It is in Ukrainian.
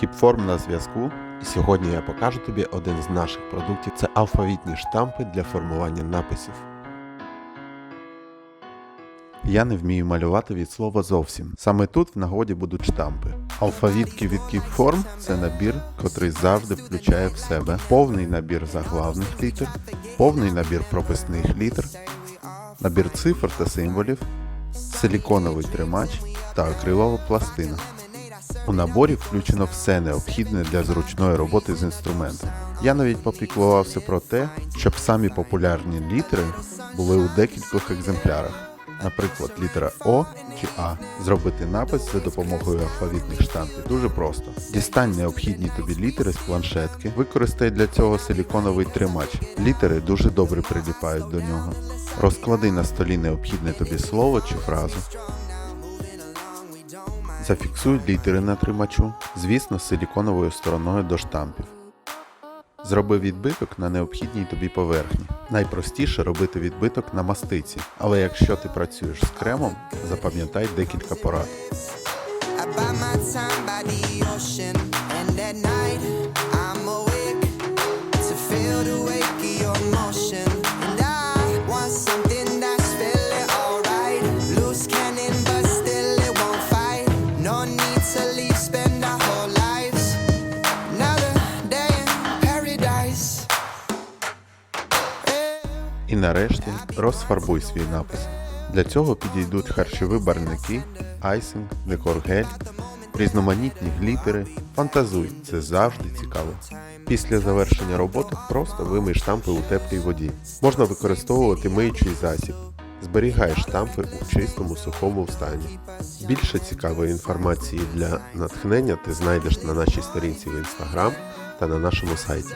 Кіпформ на зв'язку. І сьогодні я покажу тобі один з наших продуктів. Це алфавітні штампи для формування написів. Я не вмію малювати від слова зовсім. Саме тут в нагоді будуть штампи. Алфавітки від Keepform – це набір, котрий завжди включає в себе повний набір заглавних літер, повний набір прописних літер, набір цифр та символів, силіконовий тримач та акрилова пластина. У наборі включено все необхідне для зручної роботи з інструментом. Я навіть попіклувався про те, щоб самі популярні літери були у декількох екземплярах. Наприклад, літера О чи А. Зробити напис за допомогою алфавітних штампів дуже просто. Дістань необхідні тобі літери з планшетки, використай для цього силіконовий тримач. Літери дуже добре приліпають до нього. Розклади на столі необхідне тобі слово чи фразу. Зафіксуй літери на тримачу, звісно, з силіконовою стороною до штампів. Зроби відбиток на необхідній тобі поверхні. Найпростіше робити відбиток на мастиці, але якщо ти працюєш з кремом, запам'ятай декілька порад. І нарешті розфарбуй свій напис. Для цього підійдуть харчові барвники, айсинг, декор-гель, різноманітні глітери. Фантазуй, це завжди цікаво. Після завершення роботи просто вимий штампи у теплій воді. Можна використовувати миючий засіб зберігає штампи у чистому сухому стані. Більше цікавої інформації для натхнення ти знайдеш на нашій сторінці в інстаграм та на нашому сайті.